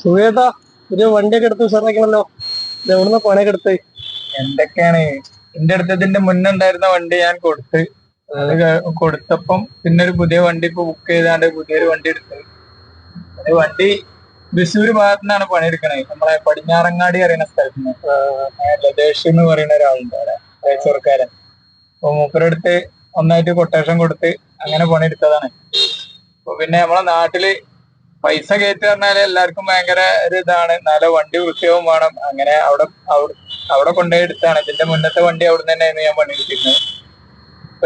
സുഖേട്ടാ ഒരു വണ്ടിയൊക്കെ എടുത്ത് ഉഷാറാക്കണല്ലോ എവിടുന്ന പണിയൊക്കെ എടുത്ത്. എന്തൊക്കെയാണ്? എന്റെ അടുത്തതിന്റെ മുന്നേ ഉണ്ടായിരുന്ന വണ്ടി ഞാൻ കൊടുത്ത്. അത് കൊടുത്തപ്പം പിന്നെ ഒരു പുതിയ വണ്ടി ഇപ്പൊ ബുക്ക് ചെയ്താണ്ട് പുതിയൊരു വണ്ടി എടുത്ത്. അത് വണ്ടി തൃശ്ശൂർ ഭാഗത്തു നിന്നാണ് പണിയെടുക്കണേ. നമ്മളെ പടിഞ്ഞാറങ്ങാടി അറിയുന്ന സ്ഥലത്ത് നിന്ന് ലതേഷ് എന്ന് പറയുന്ന ഒരാളുണ്ട് അവിടെ ചെറുക്കാരൻ അപ്പൊ മൂപ്പരടുത്ത് ഒന്നായിട്ട് കൊട്ടേഷൻ കൊടുത്ത് അങ്ങനെ പണിയെടുത്തതാണ്. അപ്പൊ പിന്നെ നമ്മളെ നാട്ടിൽ പൈസ കയറ്റി പറഞ്ഞാൽ എല്ലാവർക്കും ഭയങ്കര ഒരു ഇതാണ്. നല്ല വണ്ടി വൃത്തിയാവും വേണം. അങ്ങനെ അവിടെ അവിടെ കൊണ്ടുപോയി എടുത്താണ്. ഇതിന്റെ മുന്നത്തെ വണ്ടി അവിടെ തന്നെയായിരുന്നു ഞാൻ പണിയെടുത്തിരുന്നത്.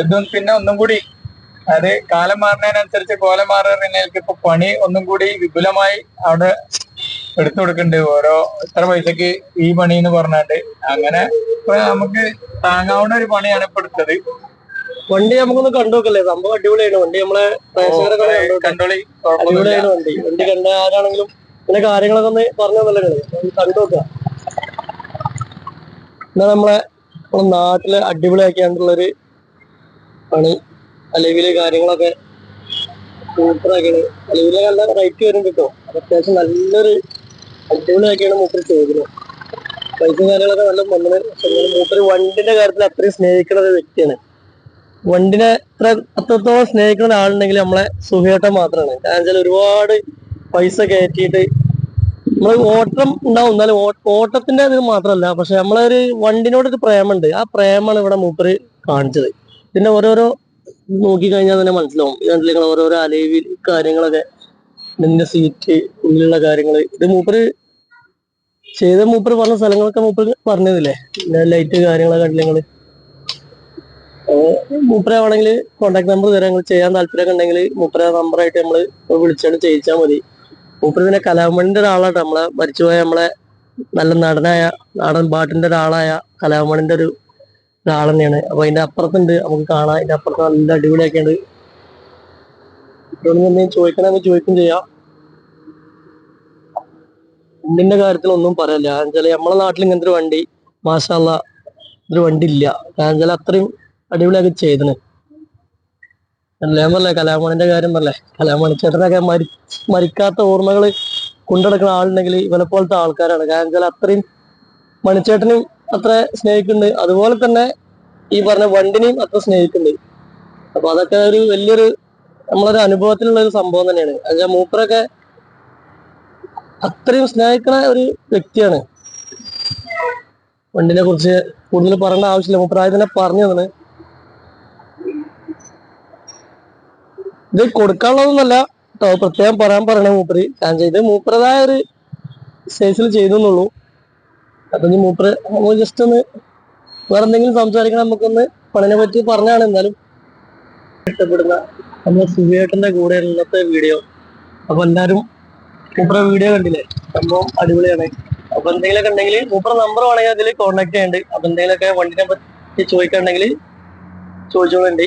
ഇതും പിന്നെ ഒന്നും കൂടി അത് കാലം മാറുന്നതിനനുസരിച്ച് കോലം മാറുന്നതിനേക്ക് ഇപ്പൊ പണി ഒന്നും കൂടി വിപുലമായി അവിടെ എടുത്തു കൊടുക്കുന്നുണ്ട്. ഓരോ ഇത്ര പൈസക്ക് ഈ പണി എന്ന് പറഞ്ഞാണ്ട്. അങ്ങനെ ഇപ്പൊ നമുക്ക് താങ്ങാവുന്ന ഒരു പണിയാണ് ഇപ്പൊ എടുത്തത്. വണ്ടി നമുക്കൊന്ന് കണ്ടുനോക്കല്ലേ? സംഭവം അടിപൊളിയാണ്. വണ്ടി നമ്മളെ പ്രേക്ഷകരൊക്കെ അടിപൊളിയാണ് വണ്ടി. വണ്ടി കണ്ട ആരാണെങ്കിലും പിന്നെ കാര്യങ്ങളൊക്കെ ഒന്ന് പറഞ്ഞു തന്നല്ലേ കണ്ടു നോക്കുക എന്നാ നമ്മളെ നമ്മളെ നാട്ടിൽ അടിപൊളിയാക്കിയാണ്ടുള്ളൊരു പണി അലവിൽ കാര്യങ്ങളൊക്കെ സൂപ്പറാക്കിയാണ് അലവിലെ നല്ല റേറ്റ് വരും കിട്ടും അത് അത്യാവശ്യം നല്ലൊരു അടിപൊളിയാക്കിയാണ് മൂപ്പര് ചെയ്തത്. പൈസ കാര്യങ്ങളൊക്കെ നല്ല വന്നത് മൂപ്പര് വണ്ടിന്റെ കാര്യത്തിൽ അത്രയും സ്നേഹിക്കുന്ന ഒരു വ്യക്തിയാണ്. വണ്ടിനെ ഇത്ര അത്രത്തോളം സ്നേഹിക്കുന്ന ആളുണ്ടെങ്കിൽ നമ്മളെ സുഹേട്ടം മാത്രമാണ് കാരണം വെച്ചാൽ ഒരുപാട് പൈസ കയറ്റിയിട്ട് നമ്മൾ ഓട്ടം ഉണ്ടാവും. എന്നാലും ഓട്ടത്തിന്റെ ഇത് മാത്രമല്ല പക്ഷെ നമ്മളൊരു വണ്ടിനോട് ഒരു പ്രേമുണ്ട്. ആ പ്രേമാണ് ഇവിടെ മൂപ്പര് കാണിച്ചത്. പിന്നെ ഓരോരോ നോക്കിക്കഴിഞ്ഞാൽ തന്നെ മനസ്സിലാവും. നിങ്ങൾ ഓരോരോ അലേവി കാര്യങ്ങളൊക്കെ ഇതിന്റെ സീറ്റ് ഉള്ളിലുള്ള കാര്യങ്ങൾ ഇത് മൂപ്പര് ചെയ്ത മൂപ്പര് പറഞ്ഞ സ്ഥലങ്ങളൊക്കെ മൂപ്പര് പറഞ്ഞതില്ലേ ലൈറ്റ് കാര്യങ്ങളൊക്കെ കണ്ടില്ല നിങ്ങൾ മൂപ്പര വേണമെങ്കിൽ കോൺടാക്ട് നമ്പർ തരാം. നിങ്ങൾ ചെയ്യാൻ താല്പര്യമൊക്കെ ഉണ്ടെങ്കിൽ മൂപ്പര നമ്പറായിട്ട് നമ്മൾ വിളിച്ചാണ് ചെയ്യിച്ചാൽ മതി. മൂപ്പര് പിന്നെ കലാമണിന്റെ ഒരാളാട്ടോ. നമ്മളെ മരിച്ചുപോയ നമ്മളെ നല്ല നടനായ നാടൻ പാട്ടിന്റെ ഒരാളായ കലാമണിന്റെ ഒരു ഒരാൾ തന്നെയാണ്. അപ്പൊ അതിന്റെ അപ്പുറത്തുണ്ട്. നമുക്ക് കാണാം. അതിന്റെ അപ്പുറത്ത് നല്ല അടിപൊളിയൊക്കെ ഉണ്ട് എന്തെങ്കിലും ചോദിക്കണമെങ്കിൽ ചോദിക്കും ചെയ്യാം. വണ്ടിന്റെ കാര്യത്തിൽ ഒന്നും പറയല്ല. കാരണം വെച്ചാൽ നമ്മളെ നാട്ടിൽ ഇങ്ങനത്തെ ഒരു വണ്ടി മാഷാല്ല ഒരു വണ്ടി ഇല്ല കാരണം അത്രയും അടിപൊളിയാക്കി ചെയ്തണ് അല്ലേ? കലാമണിന്റെ കാര്യം പറഞ്ഞേ കലാമണി ചേട്ടനൊക്കെ മരി മരിക്കാത്ത ഓർമ്മകൾ കൊണ്ടുനടക്കുന്ന ആളുണ്ടെങ്കിൽ ഇവരെ പോലത്തെ ആൾക്കാരാണ്. കാരണം വെച്ചാൽ അത്രയും മണിച്ചേട്ടനും അത്ര സ്നേഹിക്കുന്നുണ്ട്. അതുപോലെ തന്നെ ഈ പറഞ്ഞ വണ്ടിനെയും അത്ര സ്നേഹിക്കുന്നുണ്ട്. അപ്പൊ അതൊക്കെ ഒരു വലിയൊരു നമ്മളൊരു അനുഭവത്തിലുള്ള ഒരു സംഭവം തന്നെയാണ്. അതായത് മൂപ്പരൊക്കെ അത്രയും സ്നേഹിക്കുന്ന ഒരു വ്യക്തിയാണ്. വണ്ടിനെ കുറിച്ച് കൂടുതൽ പറയേണ്ട ആവശ്യമില്ല. മൂപ്പരായ തന്നെ പറഞ്ഞു തന്നെ ഇത് കൊടുക്കാനുള്ളതൊന്നല്ല. കേട്ടോ പ്രത്യേകം പറയാൻ പറയണേ മൂപ്പര്. കാരണം ഇത് മൂപ്പരതായ ഒരു സൈസിൽ ചെയ്തെന്നുള്ളൂ. അപ്പൊ ഇനി മൂപ്പര് ജസ്റ്റ് ഒന്ന് വേറെ എന്തെങ്കിലും സംസാരിക്കണം നമുക്കൊന്ന് പണിനെ പറ്റി പറഞ്ഞാണ് എന്നാലും ഇഷ്ടപ്പെടുന്ന നമ്മുടെ സുഖേട്ടന്റെ കൂടെ ഇന്നത്തെ വീഡിയോ അപ്പൊ എല്ലാരും മൂപ്പറ വീഡിയോ കണ്ടില്ലേ? സംഭവം അടിപൊളിയാണ്. അപ്പൊ എന്തെങ്കിലുമൊക്കെ ഉണ്ടെങ്കിൽ മൂപ്പറ നമ്പർ വേണമെങ്കിൽ അതിൽ കോൺടാക്ട് ചെയ്യുന്നുണ്ട് അപ്പൊ എന്തെങ്കിലുമൊക്കെ വണ്ടിനെ പറ്റി ചോദിക്കണ്ടെങ്കിൽ ചോദിച്ചോളുണ്ട്.